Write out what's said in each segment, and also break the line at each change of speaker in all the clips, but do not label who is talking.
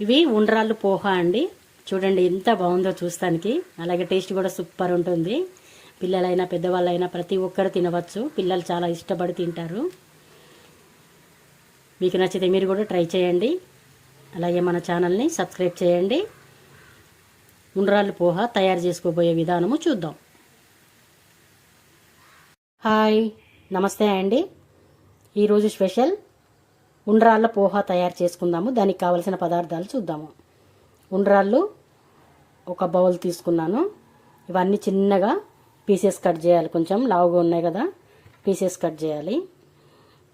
ఇవి ఉండ్రాళ్ళు పోహా అండి. చూడండి ఎంత బాగుందో చూస్తానికి. అలాగే టేస్ట్ కూడా సూపర్ ఉంటుంది. పిల్లలైనా పెద్దవాళ్ళైనా ప్రతి ఒక్కరు తినవచ్చు. పిల్లలు చాలా ఇష్టపడి తింటారు. మీకు నచ్చితే మీరు కూడా ట్రై చేయండి. అలాగే మన ఛానల్ని సబ్స్క్రైబ్ చేయండి. ఉండ్రాళ్ళు పోహా తయారు చేసుకోబోయే విధానము చూద్దాం. హాయ్ నమస్తే అండి. ఈరోజు స్పెషల్ ఉండ్రాళ్ళ పోహా తయారు చేసుకుందాము. దానికి కావలసిన పదార్థాలు చూద్దాము. ఉండ్రాళ్ళు ఒక బౌల్ తీసుకున్నాను. ఇవన్నీ చిన్నగా పీసెస్ కట్ చేయాలి. కొంచెం లావుగా ఉన్నాయి కదా పీసెస్ కట్ చేయాలి.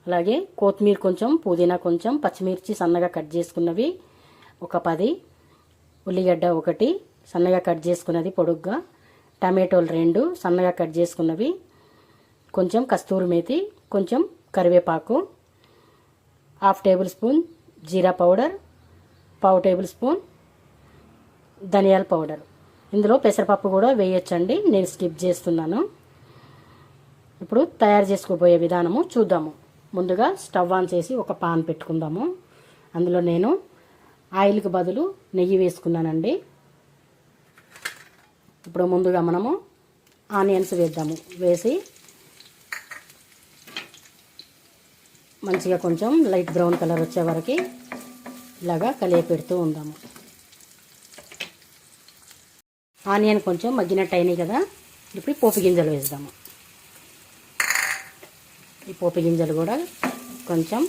అలాగే కొత్తిమీర కొంచెం పుదీనా కొంచెం పచ్చిమిర్చి సన్నగా కట్ చేసుకున్నవి ఒక పది ఉల్లిగడ్డ ఒకటి సన్నగా కట్ చేసుకున్నది పొడుగ్గా టమాటోలు రెండు సన్నగా కట్ చేసుకున్నవి కొంచెం కస్తూరి మేతి కొంచెం కరివేపాకు హాఫ్ టేబుల్ స్పూన్ జీరా పౌడర్ పావు టేబుల్ స్పూన్ ధనియాల పౌడర్. ఇందులో పెసరపప్పు కూడా వేయొచ్చండి నేను స్కిప్ చేస్తున్నాను. ఇప్పుడు తయారు చేసుకోబోయే విధానము చూద్దాము. ముందుగా స్టవ్ ఆన్ చేసి ఒక పాన్ పెట్టుకుందాము. అందులో నేను ఆయిల్కి బదులు నెయ్యి వేసుకున్నానండి. ఇప్పుడు ముందుగా మనము ఆనియన్స్ వేద్దాము. వేసి మంచిగా కొంచెం లైట్ బ్రౌన్ కలర్ వచ్చే వరకు ఇలాగా కలియ పెడుతూ ఉందాము. ఆనియన్ కొంచెం మగ్గినట్టు అయినాయి కదా ఇప్పుడు పోపు గింజలు వేద్దాము. ఈ పోపు గింజలు కూడా కొంచెం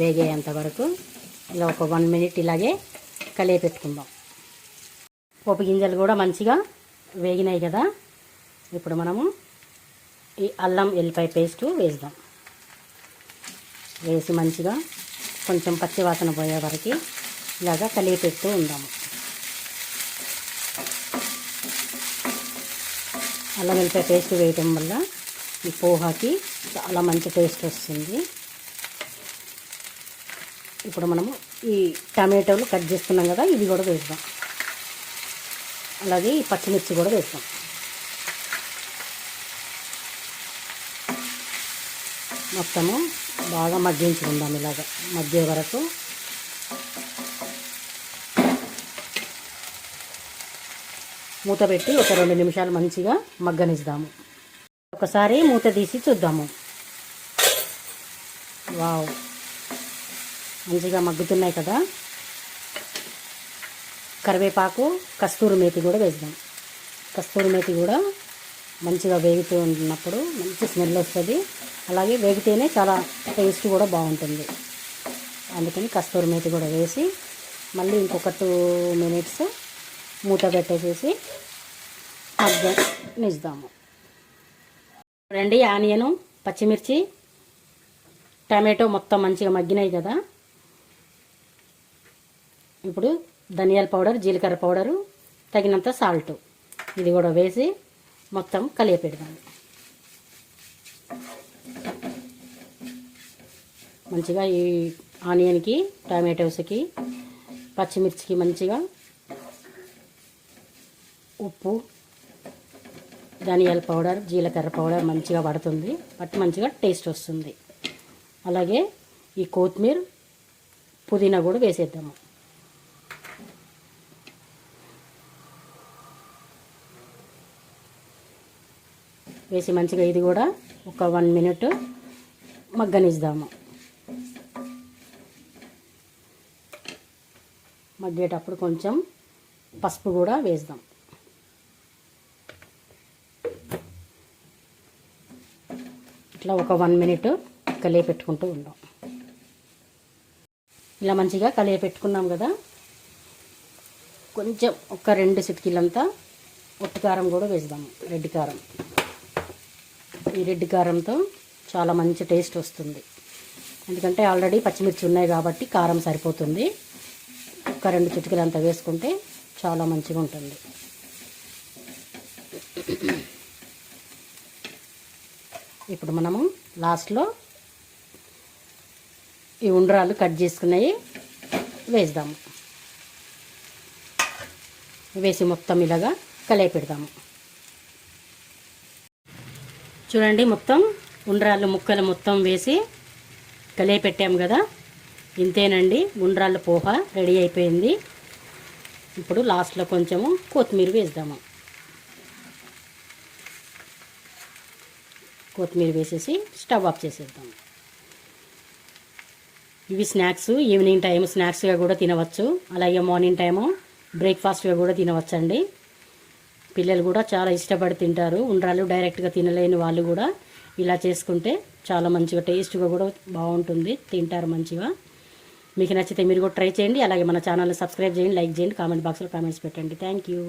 వేగేంత వరకు ఇలా ఒక వన్ మినిట్ ఇలాగే కలియ పెట్టుకుందాం. పోపు గింజలు కూడా మంచిగా వేగినాయి కదా ఇప్పుడు మనము ఈ అల్లం ఎల్లిపాయ పేస్ట్ వేద్దాం. వేసి మంచిగా కొంచెం పచ్చి వాసన పోయే వరకు ఇలాగా కలిగి పెడుతూ ఉందాము. అల్లం వెల్లిపాయ పేస్ట్ వేయటం వల్ల ఈ పోహాకి చాలా మంచి టేస్ట్ వస్తుంది. ఇప్పుడు మనము ఈ టమాటోలు కట్ చేసుకున్నాం కదా ఇవి కూడా వేద్దాం. అలాగే ఈ పచ్చిమిర్చి కూడా వేస్తాం మొత్తము బాగా మగ్గించుకుందాం ఇలాగ మగ్గే వరకు. మూత పెట్టి ఒక రెండు నిమిషాలు మంచిగా మగ్గనిద్దాము. ఒకసారి మూత తీసి చూద్దాము. వావ్. మంచిగా మగ్గుతున్నాయి కదా. కరివేపాకు కస్తూరి మేతి కూడా వేద్దాం. కస్తూరి మేతి కూడా మంచిగా వేగుతూ ఉన్నప్పుడు మంచి స్మెల్ వస్తుంది. అలాగే వేగితేనే చాలా టేస్ట్ కూడా బాగుంటుంది. అందుకని కస్తూరి మేతి కూడా వేసి మళ్ళీ ఇంకొక టూ మినిట్స్ మూత పెట్టేసేసి నిద్దాము రండి ఆనియను పచ్చిమిర్చి టమాటో మొత్తం మంచిగా మగ్గినాయి కదా. ఇప్పుడు ధనియాల పౌడర్ జీలకర్ర పౌడరు తగినంత సాల్ట్. ఇది కూడా వేసి మొత్తం కలియపెడదాం. మంచిగా ఈ ఆనియన్కి టమాటోస్కి పచ్చిమిర్చికి మంచిగా ఉప్పు ధనియాల పౌడర్ జీలకర్ర పౌడర్ మంచిగా పడుతుంది. బట్ మంచిగా టేస్ట్ వస్తుంది. అలాగే ఈ కొత్తిమీర పుదీనా కూడా వేసేద్దాము. వేసి మంచిగా ఇది కూడా ఒక వన్ మినిట్ మగ్గనిద్దాము. మగ్గేటప్పుడు కొంచెం పసుపు కూడా వేద్దాం. ఇట్లా ఒక వన్ మినిట్ కలియ పెట్టుకుంటూ ఉందాం ఇలా మంచిగా కలియ పెట్టుకున్నాం కదా. కొంచెం ఒక రెండు సిటికీలంతా ఒట్టి కారం కూడా వేద్దాము రెడ్ కారం. ఈ రెడ్ కారంతో చాలా మంచి టేస్ట్ వస్తుంది. ఎందుకంటే ఆల్రెడీ పచ్చిమిర్చి ఉన్నాయి కాబట్టి కారం సరిపోతుంది. ఒక రెండు చిటికలు అంతా వేసుకుంటే చాలా మంచిగా ఉంటుంది. ఇప్పుడు మనము లాస్ట్లో ఈ ఉండ్రాలు కట్ చేసుకున్నవి వేద్దాము. వేసి మొత్తం ఇలాగా కలిపి పెడదాము చూడండి మొత్తం ఉండ్రాళ్ళు ముక్కలు మొత్తం వేసి కలిపి పెట్టాము కదా. ఇంతేనండి ఉండ్రాళ్ళ పోహ రెడీ అయిపోయింది. ఇప్పుడు లాస్ట్లో కొంచెము కొత్తిమీర వేద్దాము. కొత్తిమీర వేసేసి స్టవ్ ఆఫ్ చేసేద్దాం. ఇవి స్నాక్స్ ఈవినింగ్ టైం స్నాక్స్గా కూడా తినవచ్చు. అలాగే మార్నింగ్ టైము బ్రేక్ఫాస్ట్గా కూడా తినవచ్చండి. పిల్లలు కూడా చాలా ఇష్టపడి తింటారు ఉండ్రాలు డైరెక్ట్గా తినలేని వాళ్ళు కూడా ఇలా చేసుకుంటే చాలా మంచిగా టేస్ట్గా కూడా బాగుంటుంది. తింటారు మంచిగా. మీకు నచ్చితే మీరు కూడా ట్రై చేయండి. అలాగే మన ఛానల్ని సబ్స్క్రైబ్ చేయండి లైక్ చేయండి కామెంట్ బాక్స్లో కామెంట్స్ పెట్టండి. Thank you.